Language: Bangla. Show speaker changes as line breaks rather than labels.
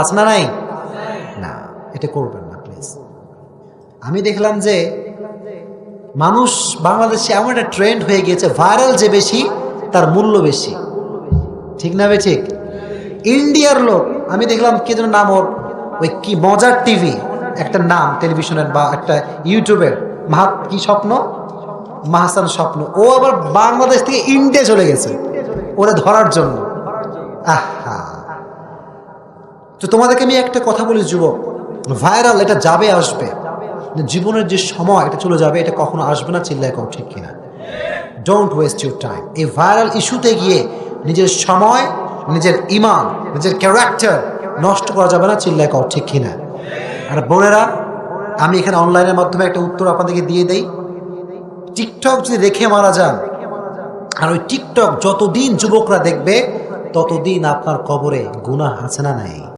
আছে না নাই? না, এটা করবেন না প্লিজ আমি দেখলাম যে মানুষ বাংলাদেশে এমন একটা ট্রেন্ড হয়ে গিয়েছে ভাইরাল যে বেশি, তার মূল্য বেশি। ঠিক না ঠিক? ইন্ডিয়ার লোক, আমি দেখলাম কে যেন নাম ওর, ওই কি মজার টিভি, একটা নাম টেলিভিশনের বা একটা ইউটিউবের মাহাত কি স্বপ্ন? মাহাসান স্বপ্ন। ও আবার বাংলাদেশ থেকে ইন্ডিয়া চলে গেছে। ওরা ধরার জন্য। আহা তো তোমাদেরকে আমি একটা কথা বলি, যুবক। ভাইরাল, এটা যাবে, আসবে। জীবনের যে সময়, এটা চলে যাবে, এটা কখনো আসবে না, চিল্লায় কম, ঠিক কিনা? ডোন্ট ওয়েস্ট ইউর টাইম এই ভাইরাল ইস্যুতে গিয়ে নিজের সময়, নিজের ইমান, নিজের ক্যারেক্টার নষ্ট করা যাবে না, চিল্লায় কম, ঠিক কিনা? আর বোনেরা, আমি এখানে অনলাইনের মাধ্যমে একটা উত্তর আপনাদেরকে দিয়ে দেই। টিকটক যদি রেখে মারা যান, আর ওই টিকটক যতদিন যুবকরা দেখবে, ততদিন আপনার কবরে গুনাহ আছে না নাই।